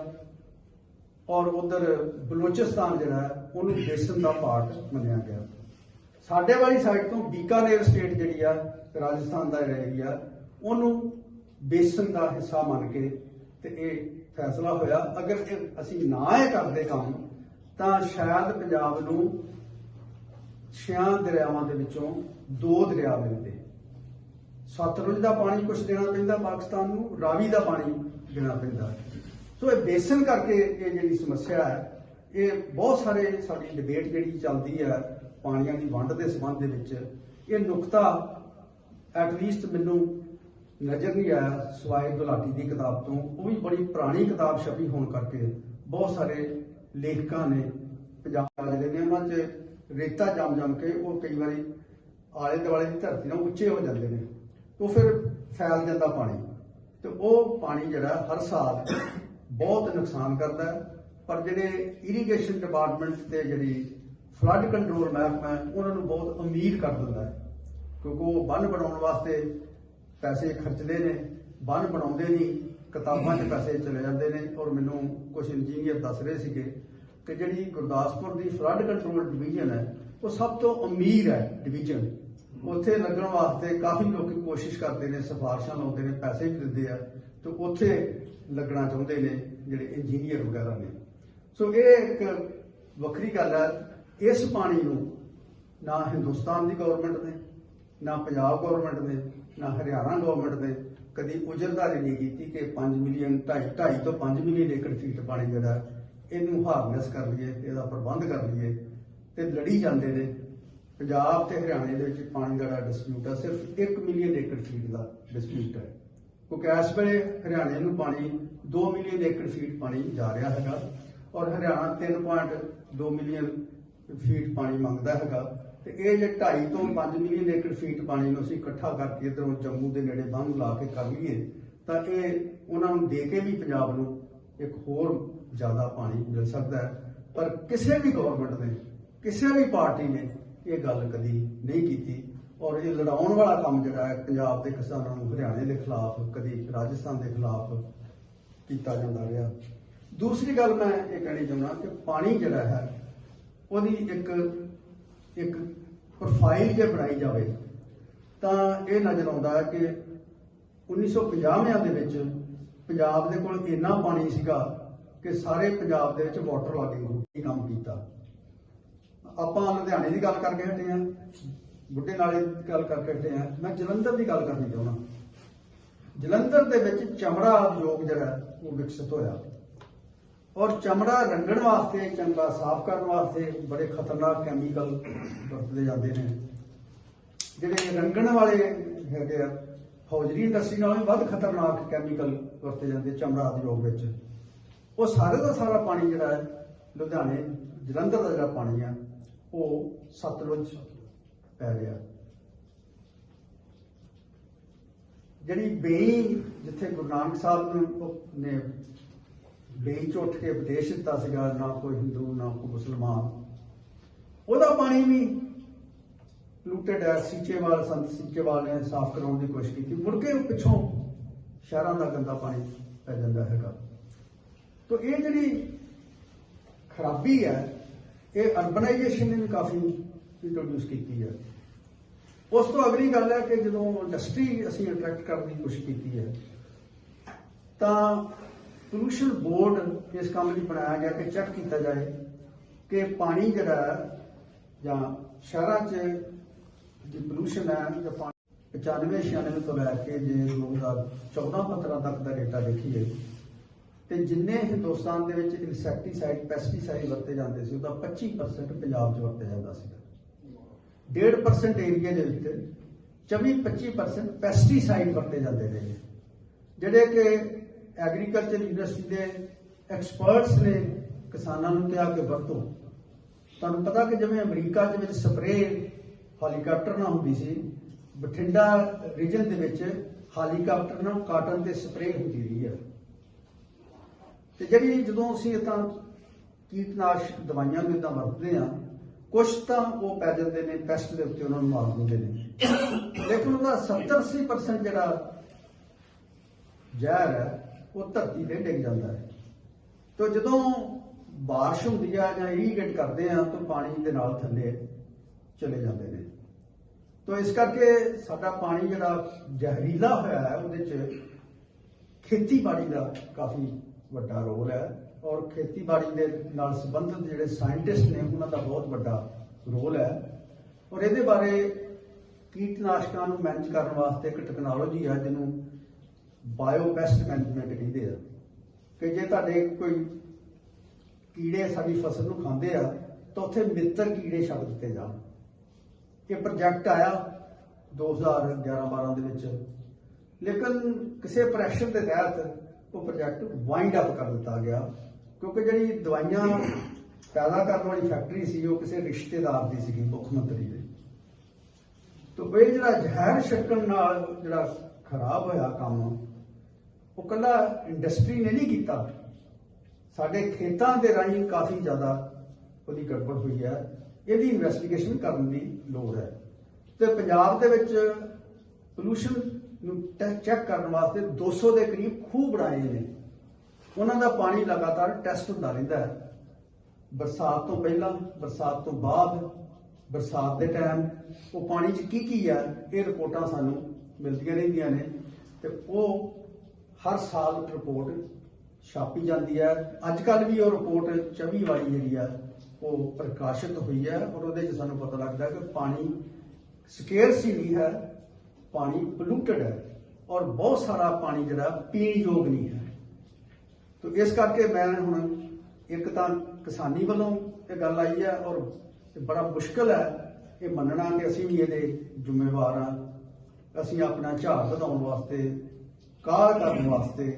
ਔਰ ਉਧਰ ਬਲੋਚਿਸਤਾਨ ਜਿਹੜਾ ਹੈ, ਉਹਨੂੰ ਬੇਸਨ ਦਾ ਪਾਰਟ ਮੰਨਿਆ ਗਿਆ। ਸਾਡੇ ਵਾਲੀ ਸਾਈਡ ਤੋਂ ਬੀਕਾਨੇਰ ਸਟੇਟ ਜਿਹੜੀ ਆ, ਰਾਜਸਥਾਨ ਦਾ ਜਿਹੜਾ ਏਰੀਆ ਉਹਨੂੰ ਬੇਸਨ ਦਾ ਹਿੱਸਾ ਮੰਨ ਕੇ ਤੇ ਇਹ ਫੈਸਲਾ ਹੋਇਆ। ਅਗਰ ਅਸੀਂ ਨਾ ਇਹ ਕਰਦੇ ਕੰਮ ਤਾਂ ਸ਼ਾਇਦ ਪੰਜਾਬ ਨੂੰ ਛਿਆਂ ਦਰਿਆਵਾਂ ਦੇ ਵਿੱਚੋਂ ਦੋ ਦਰਿਆ ਮਿਲਦੇ। ਸਤਲੁਜ ਦਾ ਪਾਣੀ ਕੁਝ ਦੇਣਾ ਪੈਂਦਾ ਪਾਕਿਸਤਾਨ ਨੂੰ, ਰਾਵੀ ਦਾ ਪਾਣੀ ਦੇਣਾ ਪੈਂਦਾ। ਸੋ ਇਹ ਬੇਸਨ ਕਰਕੇ ਇਹ ਜਿਹੜੀ ਸਮੱਸਿਆ ਹੈ, ਇਹ ਬਹੁਤ ਸਾਰੇ ਸਾਡੀ ਡਿਬੇਟ ਜਿਹੜੀ ਚੱਲਦੀ ਹੈ ਪਾਣੀਆਂ ਦੀ ਵੰਡ ਦੇ ਸੰਬੰਧ ਦੇ ਵਿੱਚ, ਇਹ ਨੁਕਤਾ ਐਟਲੀਸਟ ਮੈਨੂੰ ਨਜ਼ਰ ਨਹੀਂ ਆਇਆ ਸਵਾਏ ਗੁਲਾਟੀ ਦੀ ਕਿਤਾਬ ਤੋਂ। ਉਹ ਵੀ ਬੜੀ ਪੁਰਾਣੀ ਕਿਤਾਬ ਛਪੀ ਹੋਣ ਕਰਕੇ ਬਹੁਤ ਸਾਰੇ ਲੇਖਕਾਂ ਨੇ ਪੰਜਾਬ ਦੇ ਨੇ ਉਹਨਾਂ 'ਚ ਰੇਤਾ ਜੰਮ ਜੰਮ ਕੇ ਉਹ ਕਈ ਵਾਰੀ ਆਲੇ ਦੁਆਲੇ ਦੀ ਧਰਤੀ ਨਾਲ ਉੱਚੇ ਹੋ ਜਾਂਦੇ ਨੇ। ਉਹ ਫਿਰ ਫੈਲ ਜਾਂਦਾ ਪਾਣੀ। ਤੇ ਉਹ ਪਾਣੀ ਜਿਹੜਾ ਹਰ ਸਾਲ ਬਹੁਤ ਨੁਕਸਾਨ ਕਰਦਾ ਹੈ। ਪਰ ਜਿਹੜੇ ਇਰੀਗੇਸ਼ਨ ਡਿਪਾਰਟਮੈਂਟ ਤੇ ਜਿਹੜੀ ਫਲੱਡ ਕੰਟਰੋਲ ਮਹਿਕਮਾ ਹੈ, ਉਹਨਾਂ ਨੂੰ ਬਹੁਤ ਅਮੀਰ ਕਰ ਦਿੰਦਾ ਹੈ। ਕਿਉਂਕਿ ਉਹ ਬੰਨ ਬਣਾਉਣ ਵਾਸਤੇ ਪੈਸੇ ਖਰਚਦੇ ਨੇ ਬੰਨ ਬਣਾਉਂਦੇ ਨਹੀਂ ਕਿਤਾਬਾਂ 'ਚ ਪੈਸੇ ਚਲੇ ਜਾਂਦੇ ਨੇ। ਔਰ ਮੈਨੂੰ ਕੁਝ ਇੰਜੀਨੀਅਰ ਦੱਸ ਰਹੇ ਸੀਗੇ ਕਿ ਜਿਹੜੀ ਗੁਰਦਾਸਪੁਰ ਦੀ ਫਲੱਡ ਕੰਟਰੋਲ ਡਿਵੀਜ਼ਨ ਹੈ ਉਹ ਸਭ ਤੋਂ ਅਮੀਰ ਹੈ ਡਿਵੀਜ਼ਨ ਉੱਥੇ ਲੱਗਣ ਵਾਸਤੇ ਕਾਫੀ ਲੋਕ ਕੋਸ਼ਿਸ਼ ਕਰਦੇ ਨੇ ਸਿਫਾਰਸ਼ਾਂ ਲਾਉਂਦੇ ਨੇ ਪੈਸੇ ਵੀ ਦਿੰਦੇ ਆ ਤੇ ਉੱਥੇ ਲੱਗਣਾ ਚਾਹੁੰਦੇ ਨੇ ਜਿਹੜੇ ਇੰਜੀਨੀਅਰ ਵਗੈਰਾ ਨੇ। ਸੋ ਇਹ ਇੱਕ ਵੱਖਰੀ ਗੱਲ ਹੈ ਇਸ ਪਾਣੀ ਨੂੰ ਨਾ ਹਿੰਦੁਸਤਾਨ ਦੀ ਗਵਰਨਮੈਂਟ ਨੇ ਨਾ ਪੰਜਾਬ ਗਵਰਨਮੈਂਟ ਨੇ ਨਾ ਹਰਿਆਣਾ ਗਵਰਨਮੈਂਟ ਨੇ ਕਦੀ ਉਜਰਦਾਰੀ ਨਹੀਂ ਕੀਤੀ ਕਿ 5 ਮਿਲੀਅਨ 2.5 2.5 ਤੋਂ 5 ਮਿਲੀਅਨ ਏਕੜ ਫੀਟ ਪਾਣੀ ਜਿਹੜਾ ਇਹਨੂੰ ਹਾਰਨੈਸ ਕਰ ਲਈਏ, ਇਹਦਾ ਪ੍ਰਬੰਧ ਕਰ ਲਈਏ ਤੇ ਲੜੀ ਜਾਂਦੇ ਨੇ। ਪੰਜਾਬ ਤੇ ਹਰਿਆਣੇ ਦੇ ਵਿੱਚ ਪਾਣੀ ਦਾ ਡਿਸਪਿਊਟ ਆ, ਸਿਰਫ 1 ਮਿਲੀਅਨ ਏਕੜ ਫੀਟ ਦਾ ਡਿਸਪਿਊਟ ਹੈ ਕਿਉਂਕਿ ਇਸ ਵੇਲੇ ਹਰਿਆਣੇ ਨੂੰ ਪਾਣੀ 2 ਮਿਲੀਅਨ ਏਕੜ ਫੀਟ ਪਾਣੀ ਜਾ ਰਿਹਾ ਹੈਗਾ ਔਰ ਹਰਿਆਣਾ 3.2 ਮਿਲੀਅਨ ਫੀਟ ਪਾਣੀ ਮੰਗਦਾ ਹੈਗਾ। ਤੇ ਇਹ ਜੇ 2.5 ਤੋਂ 5 ਮਿਲੀਅਨ ਏਕੜ ਫੀਟ ਪਾਣੀ ਨੂੰ ਅਸੀਂ ਇਕੱਠਾ ਕਰਕੇ ਇਧਰੋਂ ਜੰਮੂ ਦੇ ਨੇੜੇ ਬੰਨ ਲਾ ਕੇ ਕਰ ਲਈਏ, ਤਾਂ ਇਹ ਉਹਨਾਂ ਨੂੰ ਦੇ ਕੇ ਵੀ ਪੰਜਾਬ ਨੂੰ ਇੱਕ ਹੋਰ ਜ਼ਿਆਦਾ ਪਾਣੀ ਮਿਲ ਸਕਦਾ ਹੈ। ਪਰ ਕਿਸੇ ਵੀ ਗਵਰਨਮੈਂਟ ਨੇ, ਕਿਸੇ ਵੀ ਪਾਰਟੀ ਨੇ ਇਹ ਗੱਲ ਕਦੀ ਨਹੀਂ ਕੀਤੀ। ਔਰ ਇਹ ਲੜਾਉਣ ਵਾਲਾ ਕੰਮ ਜਿਹੜਾ ਹੈ, ਪੰਜਾਬ ਦੇ ਕਿਸਾਨਾਂ ਨੂੰ ਹਰਿਆਣੇ ਦੇ ਖਿਲਾਫ, ਕਦੀ ਰਾਜਸਥਾਨ ਦੇ ਖਿਲਾਫ ਕੀਤਾ ਜਾਂਦਾ ਰਿਹਾ। ਦੂਸਰੀ ਗੱਲ ਮੈਂ ਇਹ ਕਹਿਣੀ ਚਾਹੁੰਦਾ ਕਿ ਪਾਣੀ ਜਿਹੜਾ ਹੈ, ਉਹਦੀ ਇੱਕ ਇੱਕ ਪ੍ਰੋਫਾਈਲ ਜੇ ਬਣਾਈ ਜਾਵੇ, ਤਾਂ ਇਹ ਨਜ਼ਰ ਆਉਂਦਾ ਹੈ ਕਿ 1950ਵਿਆਂ ਦੇ ਵਿੱਚ ਪੰਜਾਬ ਦੇ ਕੋਲ ਇੰਨਾ ਪਾਣੀ ਸੀਗਾ ਕਿ ਸਾਰੇ ਪੰਜਾਬ ਦੇ ਵਿੱਚ ਵਾਟਰ ਲਾਗਿੰਗ ਗਰੁੱਪ ਕੰਮ ਕੀਤਾ। ਆਪਾਂ ਲੁਧਿਆਣੇ ਦੀ ਗੱਲ ਕਰਕੇ ਹਟੇ ਆ ਬੁੱਢੇ ਨਾਲੇ ਦੀ ਗੱਲ ਕਰਕੇ ਹਟੇ ਆ ਮੈਂ ਜਲੰਧਰ ਦੀ ਗੱਲ ਕਰਨੀ ਚਾਹੁੰਦਾ। ਜਲੰਧਰ ਦੇ ਵਿੱਚ ਚਮੜਾ ਉਦਯੋਗ ਜਿਹੜਾ ਉਹ ਵਿਕਸਿਤ ਹੋਇਆ। ਔਰ ਚਮੜਾ ਰੰਗਣ ਵਾਸਤੇ, ਚਮੜਾ ਸਾਫ਼ ਕਰਨ ਵਾਸਤੇ ਬੜੇ ਖਤਰਨਾਕ ਕੈਮੀਕਲ ਵਰਤੇ ਜਾਂਦੇ ਨੇ। ਜਿਹੜੇ ਰੰਗਣ ਵਾਲੇ ਹੈਗੇ ਆ, ਫੌਜਰੀ ਇੰਡਸਟਰੀ ਨਾਲੋਂ ਵੀ ਵੱਧ ਖਤਰਨਾਕ ਕੈਮੀਕਲ ਵਰਤੇ ਜਾਂਦੇ ਚਮੜਾ ਉਦਯੋਗ ਵਿੱਚ। ਉਹ ਸਾਰੇ ਦਾ ਸਾਰਾ ਪਾਣੀ ਜਿਹੜਾ ਹੈ, ਲੁਧਿਆਣੇ ਜਲੰਧਰ ਦਾ ਜਿਹੜਾ ਪਾਣੀ ਆ, ਉਹ ਸਤਲੁਜ ਪੈ ਰਿਹਾ ਜਿਹੜੀ ਬੇਈ ਜਿੱਥੇ ਗੁਰੂ ਨਾਨਕ ਸਾਹਿਬ ਨੇ ਬੇਈ ਚ ਉੱਠ ਕੇ ਉਪਦੇਸ਼ ਦਿੱਤਾ ਸੀਗਾ, ਨਾ ਕੋਈ ਹਿੰਦੂ, ਨਾ ਕੋਈ ਮੁਸਲਮਾਨ, ਉਹਦਾ ਪਾਣੀ ਵੀ ਲੂਟਡ ਹੈ ਸੀਚੇਵਾਲ, ਸੰਤ ਸੀਚੇਵਾਲ ਨੇ ਸਾਫ਼ ਕਰਾਉਣ ਦੀ ਕੋਸ਼ਿਸ਼ ਕੀਤੀ। ਮੁੜ ਕੇ ਪਿੱਛੋਂ ਸ਼ਹਿਰਾਂ ਦਾ ਗੰਦਾ ਪਾਣੀ ਪੈ ਜਾਂਦਾ ਹੈਗਾ। ਤੋ ਇਹ ਜਿਹੜੀ ਖਰਾਬੀ ਹੈ, ਇਹ ਅਰਬਨਾਈਜੇਸ਼ਨ ਨੇ ਵੀ ਕਾਫੀ ਇੰਟਰੋਡਿਊਸ ਕੀਤੀ ਹੈ। ਉਸ ਤੋਂ ਅਗਲੀ ਗੱਲ ਹੈ ਕਿ ਜਦੋਂ ਇੰਡਸਟਰੀ ਅਸੀਂ ਅਟਰੈਕਟ ਕਰਨ ਦੀ ਕੋਸ਼ਿਸ਼ ਕੀਤੀ ਹੈ, ਤਾਂ ਪੋਲੂਸ਼ਨ ਬੋਰਡ ਇਸ ਕੰਮ ਲਈ ਬਣਾਇਆ ਗਿਆ ਕਿ ਚੈੱਕ ਕੀਤਾ ਜਾਏ ਕਿ ਪਾਣੀ ਜਿਹੜਾ ਹੈ, ਜਾਂ ਸ਼ਹਿਰਾਂ 'ਚ ਦੀ ਪੋਲੂਸ਼ਨ ਹੈ, ਜਾਂ ਪਾਣੀ 95 96 ਤੋਂ ਲੈ ਕੇ ਜੇ 2014 15 ਤੱਕ ਦਾ ਡੇਟਾ ਦੇਖੀਏ ਤੇ ਜਿੰਨੇ ਹਿੰਦੁਸਤਾਨ ਦੇ ਵਿੱਚ ਇਨਸੈਕਟੀਸਾਈਡ, ਪੈਸਟੀਸਾਈਡ ਵਰਤੇ ਜਾਂਦੇ ਸੀ, ਉਹਦਾ 25% ਪੰਜਾਬ 'ਚ ਵਰਤਿਆ ਜਾਂਦਾ ਸੀ 1.5% ਏਰੀਆ ਦੇ ਵਿੱਚ 24-25% ਪੈਸਟੀਸਾਈਡ ਵਰਤੇ ਜਾਂਦੇ ਨੇ। ਜਿਹੜੇ ਕਿ ਐਗਰੀਕਲਚਰ ਯੂਨੀਵਰਸਿਟੀ ਦੇ ਐਕਸਪਰਟਸ ਨੇ ਕਿਸਾਨਾਂ ਨੂੰ ਕਿਹਾ ਕਿ ਵਰਤੋ। ਤੁਹਾਨੂੰ ਪਤਾ ਕਿ ਜਿਵੇਂ ਅਮਰੀਕਾ ਦੇ ਵਿੱਚ ਸਪਰੇਅ ਹੈਲੀਕਾਪਟਰ ਨਾਲ ਹੁੰਦੀ ਸੀ, ਬਠਿੰਡਾ ਰੀਜਨ ਦੇ ਵਿੱਚ ਹੈਲੀਕਾਪਟਰ ਨਾਲ ਕਾਟਨ ਤੇ ਸਪਰੇਅ ਹੁੰਦੀ ਰਹੀ ਹੈ। ਤੇ ਜਿਹੜੀ ਜਦੋਂ ਅਸੀਂ ਇਦਾਂ ਕੀਟਨਾਸ਼ਕ ਦਵਾਈਆਂ ਨੂੰ ਇਦਾਂ ਵਰਤਦੇ ਆ ਕੁਝ ਤਾਂ ਉਹ ਪੈ ਜਾਂਦੇ ਨੇ ਪੈਸਟ ਦੇ ਉੱਤੇ ਉਹਨਾਂ ਨੂੰ ਮਾਰ ਦਿੰਦੇ ਨੇ। ਲੇਕਿਨ ਉਹਦਾ 70-80% ਜਿਹੜਾ ਜ਼ਹਿਰ ਹੈ, ਉਹ ਧਰਤੀ ਤੇ ਡਿੱਗ ਜਾਂਦਾ ਹੈ। ਤੋ ਜਦੋਂ ਬਾਰਿਸ਼ ਹੁੰਦੀ ਆ ਜਾਂ ਇਰੀਗੇਟ ਕਰਦੇ ਆ ਤਾਂ ਪਾਣੀ ਦੇ ਨਾਲ ਥੱਲੇ ਚਲੇ ਜਾਂਦੇ ਨੇ। ਤੋ ਇਸ ਕਰਕੇ ਸਾਡਾ ਪਾਣੀ ਜਿਹੜਾ ਜ਼ਹਿਰੀਲਾ ਹੋਇਆ ਹੈ, ਉਹਦੇ 'ਚ ਖੇਤੀਬਾੜੀ ਦਾ ਕਾਫੀ ਵੱਡਾ ਰੋਲ ਹੈ ਔਰ ਖੇਤੀਬਾੜੀ ਦੇ ਨਾਲ ਸੰਬੰਧਿਤ ਜਿਹੜੇ ਸਾਇੰਟਿਸਟ ਨੇ, ਉਹਨਾਂ ਦਾ ਬਹੁਤ ਵੱਡਾ ਰੋਲ ਹੈ। ਔਰ ਇਹਦੇ ਬਾਰੇ ਕੀਟਨਾਸ਼ਕਾਂ ਨੂੰ ਮੈਨੇਜ ਕਰਨ ਵਾਸਤੇ ਇੱਕ ਟੈਕਨੋਲੋਜੀ ਹੈ, ਜਿਹਨੂੰ ਬਾਇਓ ਪੈਸਟ ਮੈਨੇਜਮੈਂਟ ਕਹਿੰਦੇ ਆ। ਕਿ ਜੇ ਤੁਹਾਡੇ ਕੋਈ ਕੀੜੇ ਸਾਡੀ ਫਸਲ ਨੂੰ ਖਾਂਦੇ ਆ, ਤਾਂ ਉੱਥੇ ਮਿੱਤਰ ਕੀੜੇ ਛੱਡ ਦਿੱਤੇ ਜਾਣ। ਇਹ ਪ੍ਰੋਜੈਕਟ ਆਇਆ 2011-12 ਦੇ ਵਿੱਚ। ਲੇਕਿਨ ਕਿਸੇ ਪ੍ਰੈਸ਼ਰ ਦੇ ਤਹਿਤ ਉਹ ਪ੍ਰੋਜੈਕਟ ਵਾਈਂਡ ਅਪ ਕਰ ਦਿੱਤਾ ਗਿਆ। ਕਿਉਂਕਿ ਜਿਹੜੀ ਦਵਾਈਆਂ ਪੈਦਾ ਕਰਨ ਵਾਲੀ ਫੈਕਟਰੀ ਸੀ, ਉਹ ਕਿਸੇ ਰਿਸ਼ਤੇਦਾਰ ਦੀ ਸੀਗੀ, ਮੁੱਖ ਮੰਤਰੀ ਦੇ। ਤੋ ਇਹ ਜਿਹੜਾ ਜ਼ਹਿਰ ਛਕਣ ਨਾਲ ਜਿਹੜਾ ਖਰਾਬ ਹੋਇਆ ਕੰਮ, ਉਹ ਕੱਲਾ ਇੰਡਸਟਰੀ ਨੇ ਨਹੀਂ ਕੀਤਾ। ਸਾਡੇ ਖੇਤਾਂ ਦੇ ਰਾਹੀਂ ਕਾਫੀ ਜ਼ਿਆਦਾ ਉਹਦੀ ਗੜਬੜ ਹੋਈ ਹੈ। ਇਹਦੀ ਇਨਵੈਸਟੀਗੇਸ਼ਨ ਕਰਨ ਦੀ ਲੋੜ ਹੈ। ਤੇ ਪੰਜਾਬ ਦੇ ਵਿੱਚ ਪੋਲੂਸ਼ਨ ਨੂੰ ਚੈੱਕ ਕਰਨ ਵਾਸਤੇ 200 ਦੇ ਕਰੀਬ ਖੂਹ ਬਣਾਏ ਨੇ। ਉਹਨਾਂ ਦਾ ਪਾਣੀ ਲਗਾਤਾਰ ਟੈਸਟ ਹੁੰਦਾ ਰਹਿੰਦਾ ਹੈ। ਬਰਸਾਤ ਤੋਂ ਪਹਿਲਾਂ, ਬਰਸਾਤ ਤੋਂ ਬਾਅਦ, ਬਰਸਾਤ ਦੇ ਟਾਈਮ ਉਹ ਪਾਣੀ 'ਚ ਕੀ ਕੀ ਆ ਇਹ ਰਿਪੋਰਟਾਂ ਸਾਨੂੰ ਮਿਲਦੀਆਂ ਰਹਿੰਦੀਆਂ ਨੇ ਤੇ ਉਹ ਹਰ ਸਾਲ ਰਿਪੋਰਟ ਛਾਪੀ ਜਾਂਦੀ ਹੈ। ਅੱਜ ਕੱਲ ਵੀ ਉਹ ਰਿਪੋਰਟ 24 ਵਾਲੀ ਜਿਹੜੀ ਆ ਉਹ ਪ੍ਰਕਾਸ਼ਿਤ ਹੋਈ ਹੈ ਔਰ ਉਹਦੇ 'ਚ ਸਾਨੂੰ ਪਤਾ ਲੱਗਦਾ ਕਿ ਪਾਣੀ ਸਕੇਅਰਸ ਹੀ ਨਹੀਂ ਹੈ। ਪਾਣੀ ਪੋਲੂਟਡ ਹੈ ਔਰ ਬਹੁਤ ਸਾਰਾ ਪਾਣੀ ਜਿਹੜਾ ਪੀਣ ਯੋਗ ਨਹੀਂ ਹੈ। ਤੋ ਇਸ ਕਰਕੇ ਮੈਂ ਹੁਣ ਇੱਕ ਤਾਂ ਕਿਸਾਨੀ ਵੱਲੋਂ ਇਹ ਗੱਲ ਆਈ ਹੈ ਔਰ ਬੜਾ ਮੁਸ਼ਕਲ ਹੈ। ਇਹ ਮੰਨਣਾ ਕਿ ਅਸੀਂ ਵੀ ਇਹਦੇ ਜ਼ਿੰਮੇਵਾਰ ਹਾਂ। ਅਸੀਂ ਆਪਣਾ ਝਾੜ ਵਧਾਉਣ ਵਾਸਤੇ ਕਾਹ ਕਰਨ ਵਾਸਤੇ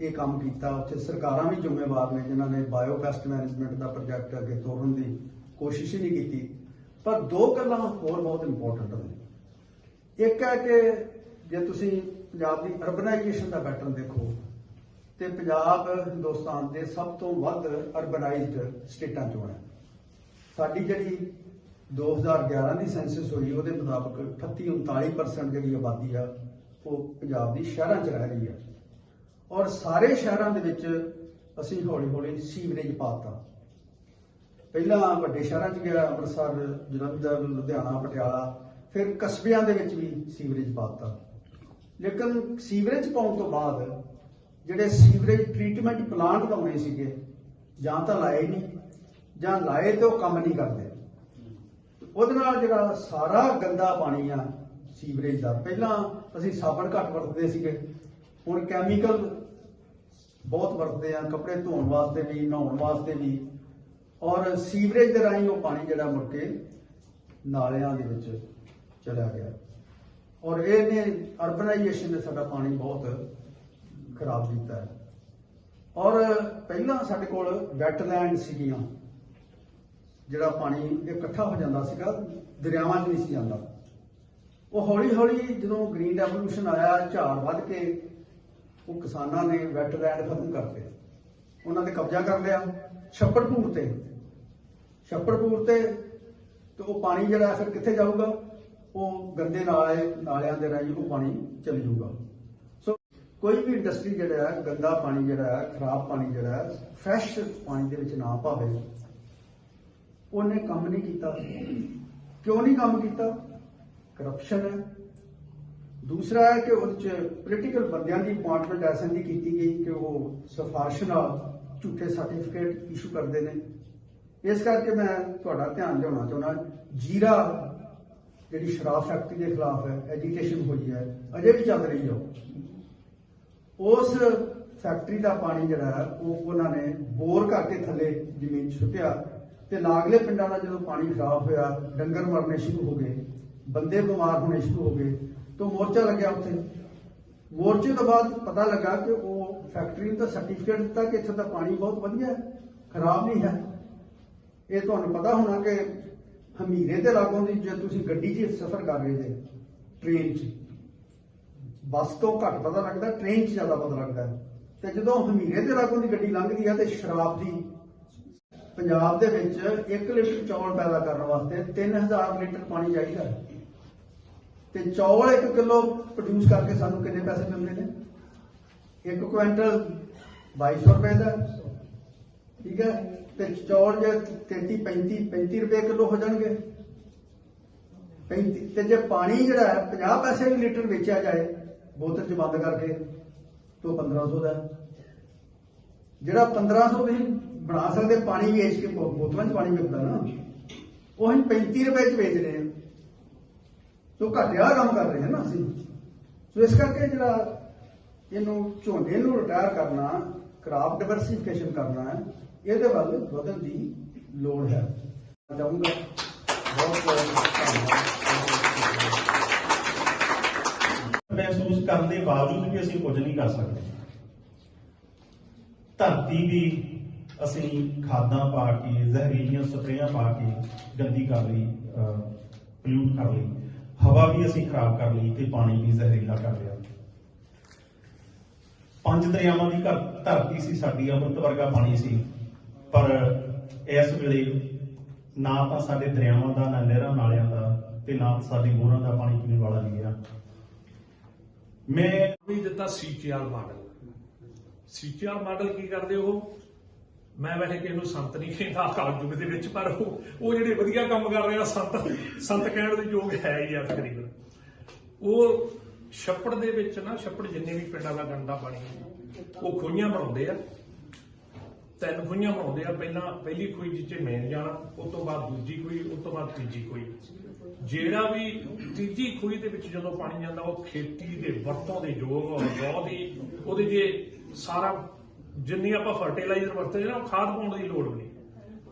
ਇਹ ਕੰਮ ਕੀਤਾ। ਉੱਥੇ ਸਰਕਾਰਾਂ ਵੀ ਜ਼ਿੰਮੇਵਾਰ ਨੇ ਜਿਨ੍ਹਾਂ ਨੇ ਬਾਇਓ ਪੈਸਟ ਮੈਨੇਜਮੈਂਟ ਦਾ ਪ੍ਰੋਜੈਕਟ ਅੱਗੇ ਤੋਰਨ ਦੀ ਕੋਸ਼ਿਸ਼ ਹੀ ਨਹੀਂ ਕੀਤੀ। ਪਰ ਦੋ ਗੱਲਾਂ ਹੋਰ ਬਹੁਤ ਇੰਪੋਰਟੈਂਟ ਨੇ। ਇੱਕ ਹੈ ਕਿ ਜੇ ਤੁਸੀਂ ਪੰਜਾਬ ਦੀ ਅਰਬਨਾਈਜੇਸ਼ਨ ਦਾ ਪੈਟਰਨ ਦੇਖੋ, ਤੇ ਪੰਜਾਬ, ਹਿੰਦੁਸਤਾਨ ਦੇ ਸਭ ਤੋਂ ਵੱਧ ਅਰਬਨਾਈਜ਼ਡ ਸਟੇਟਾਂ ਚੋਂ ਹੈ। ਸਾਡੀ ਜਿਹੜੀ 2011 ਦੀ ਸੈਂਸਸ ਹੋਈ, ਉਹਦੇ ਮੁਤਾਬਕ 38-39% ਜਿਹੜੀ ਆਬਾਦੀ ਆ, ਉਹ ਪੰਜਾਬ ਦੀ ਸ਼ਹਿਰਾਂ 'ਚ ਰਹਿ ਰਹੀ ਆ। ਔਰ ਸਾਰੇ ਸ਼ਹਿਰਾਂ ਦੇ ਵਿੱਚ ਅਸੀਂ ਹੌਲੀ-ਹੌਲੀ ਸੀਵਰੇਜ ਪਾਤਾ ਪਹਿਲਾਂ ਵੱਡੇ ਸ਼ਹਿਰਾਂ 'ਚ ਗਿਆ, ਅੰਮ੍ਰਿਤਸਰ, ਜਲੰਧਰ, ਲੁਧਿਆਣਾ, ਪਟਿਆਲਾ ਫਿਰ ਕਸਬਿਆਂ ਦੇ ਵਿੱਚ ਵੀ ਸੀਵਰੇਜ ਪਾਤਾ। ਲੇਕਿਨ ਸੀਵਰੇਜ ਪਾਉਣ ਤੋਂ ਬਾਅਦ ਜਿਹੜੇ ਸੀਵਰੇਜ ਟ੍ਰੀਟਮੈਂਟ ਪਲਾਂਟ ਲਾਉਣੇ ਸੀਗੇ, ਜਾਂ ਤਾਂ ਲਾਏ ਨਹੀਂ ਜਾਂ ਲਾਏ ਤੇ ਉਹ ਕੰਮ ਨਹੀਂ ਕਰਦੇ। ਉਹਦੇ ਨਾਲ ਜਿਹੜਾ ਸਾਰਾ ਗੰਦਾ ਪਾਣੀ ਆ ਸੀਵਰੇਜ ਦਾ, ਪਹਿਲਾਂ ਅਸੀਂ ਸਾਬਣ ਘੱਟ ਵਰਤਦੇ ਸੀਗੇ, ਹੁਣ ਕੈਮੀਕਲ ਬਹੁਤ ਵਰਤਦੇ ਆ, ਕੱਪੜੇ ਧੋਣ ਵਾਸਤੇ ਵੀ, ਨਹਾਉਣ ਵਾਸਤੇ ਵੀ, ਔਰ ਸੀਵਰੇਜ ਦੇ ਰਾਹੀਂ ਉਹ ਪਾਣੀ ਜਿਹੜਾ ਮੁੜ ਕੇ ਨਾਲਿਆਂ ਦੇ ਵਿੱਚ ਚਲਾ ਗਿਆ। ਔਰ ਇਹਨੇ ਅਰਬਨਾਈਜੇਸ਼ਨ ਨੇ ਸਾਡਾ ਪਾਣੀ ਬਹੁਤ ਖਰਾਬ ਕੀਤਾ ਹੈ। ਔਰ ਪਹਿਲਾਂ ਸਾਡੇ ਕੋਲ ਵੈਟਲੈਂਡ ਸੀਗੀਆਂ, ਜਿਹੜਾ ਪਾਣੀ ਇਕੱਠਾ ਹੋ ਜਾਂਦਾ ਸੀਗਾ, ਦਰਿਆਵਾਂ 'ਚ ਨਹੀਂ ਸੀ ਜਾਂਦਾ। ਉਹ ਹੌਲੀ ਹੌਲੀ ਜਦੋਂ ਗ੍ਰੀਨ ਰੈਵੋਲੂਸ਼ਨ ਆਇਆ, ਝਾੜ ਵੱਧ ਕੇ, ਉਹ ਕਿਸਾਨਾਂ ਨੇ ਵੈਟਲੈਂਡ ਖਤਮ ਕਰਤੇ ਉਹਨਾਂ ਨੇ ਕਬਜ਼ਾ ਕਰ ਲਿਆ ਛੱਪੜਪੂਰ ਤੇ। ਛੱਪੜਪੂਰ ਤੇ ਤੇ ਉਹ ਪਾਣੀ ਜਿਹੜਾ ਫਿਰ ਕਿੱਥੇ ਜਾਊਗਾ? ਉਹ ਗੰਦੇ ਨਾਲੇ, ਨਾਲਿਆਂ ਦੇ ਰਾਹੀਂ ਉਹ ਪਾਣੀ ਚਲ ਜਾਊਗਾ। ਸੋ ਕੋਈ ਵੀ ਇੰਡਸਟਰੀ ਜਿਹੜਾ ਹੈ, ਗੰਦਾ ਪਾਣੀ ਜਿਹੜਾ ਹੈ, ਖਰਾਬ ਪਾਣੀ ਜਿਹੜਾ ਹੈ ਫਰੈਸ਼ ਪਾਣੀ ਦੇ ਵਿੱਚ ਨਾ ਪਾਵੇ, ਉਹਨੇ ਕੰਮ ਨਹੀਂ ਕੀਤਾ। ਕਿਉਂ ਨਹੀਂ ਕੰਮ ਕੀਤਾ? ਕਰਪਸ਼ਨ ਹੈ। ਦੂਸਰਾ ਹੈ ਕਿ ਉਹਦੇ ਚ ਪੋਲੀਟੀਕਲ ਬੰਦਿਆਂ ਦੀ ਅਪਾਇੰਟਮੈਂਟ ਐਸੇ ਦੀ ਕੀਤੀ ਗਈ ਕਿ ਉਹ ਸਿਫਾਰਿਸ਼ ਨਾਲ ਝੂਠੇ ਸਰਟੀਫਿਕੇਟ ਇਸ਼ੂ ਕਰਦੇ ਨੇ। ਇਸ ਕਰਕੇ ਮੈਂ ਤੁਹਾਡਾ ਧਿਆਨ ਲਿਆਉਣਾ ਚਾਹੁੰਦਾ, ਜੀਰਾ ਜਿਹੜੀ ਸ਼ਰਾਬ ਫੈਕਟਰੀ ਦੇ ਖਿਲਾਫ ਹੈ ਐਜੀਟੇਸ਼ਨ ਹੋਈ ਹੈ, ਅਜੇ ਵੀ ਚੱਲ ਰਹੀ ਹੈ ਉਸ ਫੈਕਟਰੀ ਦਾ ਪਾਣੀ ਜਿਹੜਾ ਉਹ ਉਹਨਾਂ ਨੇ ਬੋਰ ਕਰਕੇ ਥੱਲੇ ਜ਼ਮੀਨ 'ਚ ਸੁੱਟਿਆ ਤੇ ਲਾਗਲੇ ਪਿੰਡਾਂ ਦਾ ਜਦੋਂ ਪਾਣੀ ਖਰਾਬ ਹੋਇਆ, ਡੰਗਰ ਮਰਨੇ ਸ਼ੁਰੂ ਹੋ ਗਏ, ਬੰਦੇ ਬਿਮਾਰ ਹੋਣੇ ਸ਼ੁਰੂ ਹੋ ਗਏ, ਤੋਂ ਮੋਰਚਾ ਲੱਗਿਆ ਉੱਥੇ। ਮੋਰਚੇ ਤੋਂ ਬਾਅਦ ਪਤਾ ਲੱਗਾ ਕਿ ਉਹ ਫੈਕਟਰੀ ਨੂੰ ਤਾਂ ਸਰਟੀਫਿਕੇਟ ਦਿੱਤਾ ਕਿ ਇੱਥੇ ਦਾ ਪਾਣੀ ਬਹੁਤ ਵਧੀਆ ਹੈ, ਖਰਾਬ ਨਹੀਂ ਹੈ। ਇਹ ਤੁਹਾਨੂੰ ਪਤਾ ਹੋਣਾ ਕਿ ਹਮੀਰੇ ਦੇ ਲਾਗੋਂ ਦੀ ਜੇ ਤੁਸੀਂ ਗੱਡੀ 'ਚ ਸਫ਼ਰ ਕਰ ਰਹੇ ਜੇ ਟ੍ਰੇਨ 'ਚ। ਬੱਸ ਤੋਂ ਘੱਟ ਪਤਾ ਲੱਗਦਾ ਟ੍ਰੇਨ 'ਚ ਜ਼ਿਆਦਾ ਪਤਾ ਲੱਗਦਾ। ਤੇ ਜਦੋਂ ਹਮੀਰੇ ਦੇ ਲਾਗੋਂ ਦੀ ਗੱਡੀ ਲੰਘਦੀ ਹੈ ਤੇ ਸ਼ਰਾਬ ਦੀ, ਪੰਜਾਬ ਦੇ ਵਿੱਚ 1 ਲੀਟਰ ਚੌਲ ਪੈਦਾ ਕਰਨ ਵਾਸਤੇ 3000 ਲੀਟਰ ਪਾਣੀ ਚਾਹੀਦਾ। ਤੇ ਚੌਲ 1 ਕਿਲੋ ਪ੍ਰੋਡਿਊਸ ਕਰਕੇ ਸਾਨੂੰ ਕਿੰਨੇ ਪੈਸੇ ਮਿਲਦੇ ਨੇ? 1 ਕੁਇੰਟਲ 2200 ਰੁਪਏ ਦਾ। ਠੀਕ ਹੈ? ਤੇ ਚੌਲ ਜੇ 33 35 35 ਰੁਪਏ ਕਿਲੋ ਹੋ ਜਾਣਗੇ। 35 ਤੇ ਜੇ ਪਾਣੀ ਜਿਹੜਾ ਹੈ 50 ਪੈਸੇ ਵੀ ਲੀਟਰ ਵੇਚਿਆ ਜਾਏ, ਬੋਤਲ 'ਚ ਬੰਦ ਕਰਕੇ, ਤੋਂ 1500 ਦਾ ਹੈ। ਜਿਹੜਾ 1500 ਤੁਸੀਂ ਬਣਾ ਸਕਦੇ, ਪਾਣੀ ਵੇਚ ਕੇ ਬੋਤਲਾਂ 'ਚ ਪਾਣੀ ਵਿਕਦਾ ਨਾ। ਉਹ ਅਸੀਂ 35 ਰੁਪਏ 'ਚ ਵੇਚ ਰਹੇ ਹਾਂ। ਸੋ ਘਟਿਆ ਕੰਮ ਕਰ ਰਹੇ ਹਾਂ ਨਾ ਅਸੀਂ। ਸੋ ਇਸ ਕਰਕੇ ਜਿਹੜਾ ਇਹਨੂੰ ਝੋਨੇ ਨੂੰ ਰਿਟਾਇਰ ਕਰਨਾ ਕ੍ਰਾਪ ਡਿਵਰਸਿਫਿਕੇਸ਼ਨ ਕਰਨਾ ਹੈ ਇਹਦੇ ਵੱਲ ਵਧਣ ਦੀ ਲੋੜ ਹੈ। ਚਾਹੂੰਗਾ ਬਹੁਤ ਧੰਨਵਾਦ। ਮਹਿਸੂਸ ਕਰਨ ਦੇ ਬਾਵਜੂਦ ਵੀ ਅਸੀਂ ਕੁਝ ਨਹੀਂ ਕਰ ਸਕਦੇ। ਧਰਤੀ ਵੀ ਅਸੀਂ ਖਾਦਾਂ ਪਾ ਕੇ, ਜ਼ਹਿਰੀਲੀਆਂ ਸਪਰੇਆਂ ਪਾ ਕੇ ਗੰਦੀ ਕਰ ਲਈ ਪੋਲਿਊਟ ਕਰ ਲਈ। ਹਵਾ ਵੀ ਅਸੀਂ ਖਰਾਬ ਕਰ ਲਈ ਤੇ ਪਾਣੀ ਵੀ ਜ਼ਹਿਰੀਲਾ ਕਰ ਲਿਆ। ਪੰਜ ਦਰਿਆਵਾਂ ਦੀ ਘਰ ਧਰਤੀ ਸੀ, ਸਾਡੀ ਅੰਮ੍ਰਿਤ ਵਰਗਾ ਪਾਣੀ ਸੀ। ਪਰ ਇਸ ਵੇਲੇ ਨਾ ਤਾਂ ਸਾਡੇ ਦਰਿਆਵਾਂ ਦਾ, ਨਾ ਨਹਿਰਾਂ ਨਾਲਿਆਂ ਦਾ ਤੇ ਨਾ ਸਾਡੇ ਮੋਹਰਾਂ ਦਾ ਪਾਣੀ ਪੀਣ ਵਾਲਾ ਨਹੀਂ ਆ। ਮੈਂ ਵੀ ਦਿੱਤਾ ਸੀਚੀਆਰ ਮਾਡਲ। ਸੀਚੀਆਰ ਮਾਡਲ ਕੀ ਕਰਦੇ ਉਹ? ਮੈਂ ਵੈਸੇ ਕਿਸੇ ਨੂੰ ਸੰਤ ਨਹੀਂ ਕਹਿੰਦਾ ਕਾਲਯੁਗ ਦੇ ਵਿੱਚ, ਪਰ ਉਹ ਉਹ ਜਿਹੜੇ ਵਧੀਆ ਕੰਮ ਕਰ ਰਹੇ ਆ, ਸੰਤ ਸੰਤ ਕਹਿਣ ਦੇ ਯੋਗ ਹੈ ਹੀ ਆ ਤਕਰੀਬਨ। ਉਹ ਛੱਪੜ ਦੇ ਵਿੱਚ ਨਾ, ਛੱਪੜ ਜਿੰਨੇ ਵੀ ਪਿੰਡਾਂ ਦਾ ਗੰਦਾ ਪਾਣੀ ਉਹ ਖੂਹੀਆਂ ਬਣਾਉਂਦੇ ਆ। ਤਿੰਨ ਖੂਹੀਆਂ ਬਣਾਉਂਦੇ ਆ, ਪਹਿਲਾਂ ਪਹਿਲੀ ਖੂਹੀ ਜਿੱਚੇ ਮੇਨ ਜਾਣਾ ਉਸ ਤੋਂ ਬਾਅਦ ਦੂਜੀ ਖੂਹੀ ਉਸ ਤੋਂ ਬਾਅਦ ਤੀਜੀ ਖੂਹੀ ਜਿਹੜਾ ਵੀ ਤੀਜੀ ਖੂਹੀ ਦੇ ਵਿੱਚ ਜਦੋਂ ਪਾਣੀ ਜਾਂਦਾ, ਉਹ ਖੇਤੀ ਦੇ ਵਰਤੋਂ ਦੇ ਯੋਗ ਬਹੁਤ ਹੀ ਉਹਦੇ ਜੇ ਸਾਰਾ ਜਿੰਨੀ ਆਪਾਂ ਫਰਟੀਲਾਈਜ਼ਰ ਵਰਤਦੇ ਨਾ, ਉਹ ਖਾਦ ਪਾਉਣ ਦੀ ਲੋੜ ਨਹੀਂ।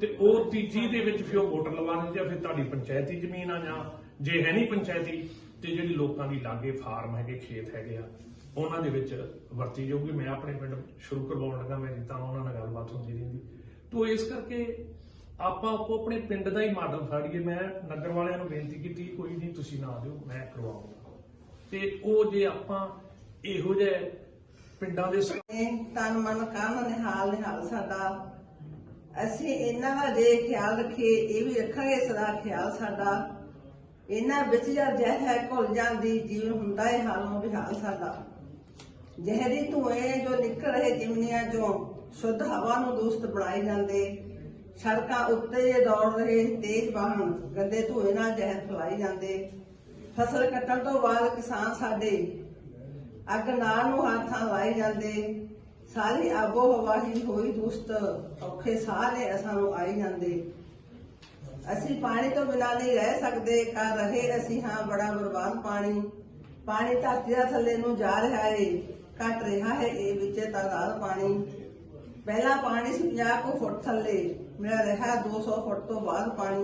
ਤੇ ਉਹ ਤੀਜੀ ਦੇ ਵਿੱਚ ਫਿਰ ਉਹ ਮੋਟਰ ਲਵਾ ਦਿੰਦੇ ਆ, ਫਿਰ ਤੁਹਾਡੀ ਪੰਚਾਇਤੀ ਜ਼ਮੀਨ ਆ ਜਾਂ, ਜੇ ਹੈ ਨਹੀਂ ਪੰਚਾਇਤੀ, ਤੇ ਜਿਹੜੀ ਲੋਕਾਂ ਦੀ ਲਾਗੇ ਫਾਰਮ ਹੈਗੇ, ਖੇਤ ਹੈਗੇ ਆ ਉਹਨਾਂ ਦੇ ਵਿੱਚ ਵਰਤੀ ਜਾਊਗੀ। ਮੈਂ ਆਪਣੇ ਪਿੰਡ ਸ਼ੁਰੂ ਕਰਵਾਉਣ ਲੱਗਾ ਮੇਰੀ ਤਾਂ ਉਹਨਾਂ ਨਾਲ ਗੱਲਬਾਤ ਹੁੰਦੀ ਰਹਿੰਦੀ। ਤੋਂ ਇਸ ਕਰਕੇ ਆਪਾਂ ਆਪੋ ਆਪਣੇ ਪਿੰਡ ਦਾ ਹੀ ਮਾਡਲ ਫਾੜੀਏ। ਮੈਂ ਨਗਰ ਵਾਲਿਆਂ ਨੂੰ ਬੇਨਤੀ ਕੀਤੀ, ਕੋਈ ਨਹੀਂ, ਤੁਸੀਂ ਨਾ ਦਿਓ, ਮੈਂ ਕਰਵਾਉਂਗਾ ਤੇ ਉਹ ਜੇ ਆਪਾਂ ਇਹੋ ਜਿਹੇ ਪਿੰਡਾਂ ਦੇ ਤਨ ਮਨ ਕੰਨ ਨਿਹਾਲ ਨਿਹਾਲ ਸਾਡਾ। ਅਸੀਂ ਇਹਨਾਂ ਦਾ ਜੇ ਖਿਆਲ ਰੱਖੀਏ, ਇਹ ਵੀ ਰੱਖਾਂਗੇ ਸਦਾ ਖਿਆਲ ਸਾਡਾ। ਇਹਨਾਂ ਵਿੱਚ ਜਦ ਜ਼ਹਿਰ ਘੁਲ ਜਾਂਦੀ ਜੀਵਨ ਹੁੰਦਾ ਹੈ ਹਾਲੋਂ ਵਿਹਾਲ ਸਾਡਾ। ਜ਼ਹਿਰੀ ਧੂਏ ਜੋ ਨਿਕਲ ਰਹੇ ਜਿਮਨੀਆਂ ਚੋਂ, ਸ਼ੁੱਧ ਹਵਾ ਨੂੰ ਦੂਸ਼ਿਤ ਬਣਾਈ ਜਾਂਦੇ। ਸੜਕਾਂ ਉੱਤੇ ਜੇ ਦੌੜ ਰਹੇ ਤੇਜ਼ ਵਾਹਨ ਗੰਦੇ ਧੂਏ ਨਾਲ ਜ਼ਹਿਰ ਫੈਲਾਈ ਜਾਂਦੇ। ਫਸਲ ਕੱਟਣ ਤੋਂ ਬਾਅਦ ਕਿਸਾਨ ਸਾਡੇ ਅੱਗ ਨਾਲ ਨੂੰ ਹੱਥਾਂ ਲਾਈ ਜਾਂਦੇ। ਸਾਰੀ ਆਬੋ ਹਵਾ ਹੀ ਹੋਈ ਦੁਸਤ, ਔਖੇ ਸਾਹ ਨੇ ਸਾਨੂੰ ਆਈ ਜਾਂਦੇ। ਅਸੀਂ ਪਾਣੀ ਤੋਂ ਬਿਨਾਂ ਨਹੀਂ ਰਹਿ ਸਕਦੇ ਕਰ ਰਹੇ ਅਸੀਂ ਹਾਂ ਬੜਾ ਬਰਬਾਦ ਪਾਣੀ। ਪਾਣੀ ਧਰਤੀ ਦੇ ਥੱਲੇ ਨੂੰ ਜਾ ਰਿਹਾ ਏ। ਘਟ ਰਿਹਾ ਹੈ, ਇਹ ਵਿੱਚ ਤਾਦਾਦ ਪਾਣੀ। ਪਹਿਲਾ ਪਾਣੀ ਸੀ 50 ਕੁ ਫੁੱਟ ਥੱਲੇ। ਮੇਰਾ ਰਿਹਾ 200 ਫੁੱਟ ਤੋਂ ਬਾਅਦ ਪਾਣੀ।